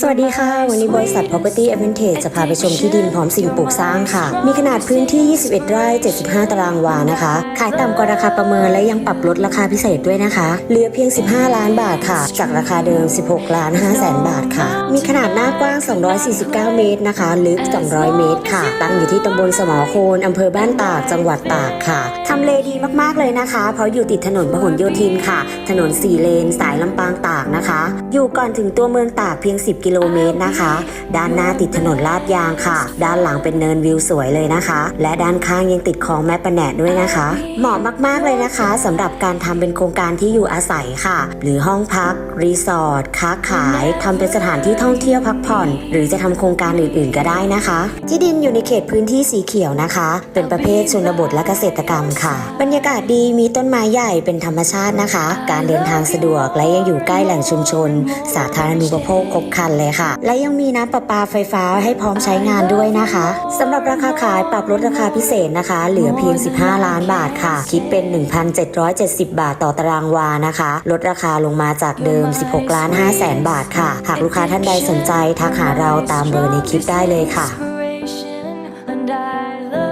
สวัสดีค่ะ วันนี้บริษัท Property Advantage จะพาไปชมที่ดินพร้อมสิ่งปลูกสร้างค่ะ มีขนาดพื้นที่ 21 ไร่ 75 ตารางวานะคะ ขายต่ำกว่าราคาประเมินและยังปรับลดราคาพิเศษด้วยนะคะ เหลือเพียง 15 ล้านบาทค่ะ จากราคาเดิม 16 ล้าน5แสนบาทค่ะ มีขนาดหน้ากว้าง 249 เมตรนะคะ ลึก 200 เมตรค่ะ ตั้งอยู่ที่ตำบลสมอโคนอำเภอบ้านตาก จังหวัดตากค่ะ ทำเลดีมากๆเลยนะคะ เพราะอยู่ติดถนนพหลโยธินค่ะ ถนน 4 เลน สายลำปางตากนะคะ อยู่ก่อนถึงตัวเมืองตากเพียง 10กิโลเมตรนะคะ ด้านหน้าติดถนนลาดยางค่ะ ด้านหลังเป็นเนินวิวสวยเลยนะคะ และด้านข้างยังติดคลองแม่ปะแหนดด้วยนะคะ เหมาะมากๆเลยนะคะสำหรับการทำเป็นโครงการที่อยู่อาศัยค่ะ หรือห้องพัก รีสอร์ทค้าขายทำเป็นสถานที่ท่องเที่ยวพักผ่อน หรือจะทำโครงการอื่นๆ ก็ได้นะคะ ที่ดินอยู่ในเขตพื้นที่สีเขียวนะคะ เป็นประเภทชนบทและเกษตรกรรมค่ะ บรรยากาศดีมีต้นไม้ใหญ่เป็นธรรมชาตินะคะ การเดินทางสะดวกและยังอยู่ใกล้แหล่งชุมชน สาธารณูปโภคครบครันเลยค่ะ และยังมีน้ำประปาไฟฟ้าให้พร้อมใช้งานด้วยนะคะสำหรับราคาขายปรับลดราคาพิเศษนะคะ เหลือเพียง 15 ล้านบาทค่ะ คิดเป็น 1,770 บาทต่อตารางวานะคะ ลดราคาลงมาจากเดิม 16 ล้าน5แสนบาทค่ะ หากลูกค้าท่านใดสนใจทักหาเราตามเบอร์ในคลิปได้เลยค่ะ Inspiration, and I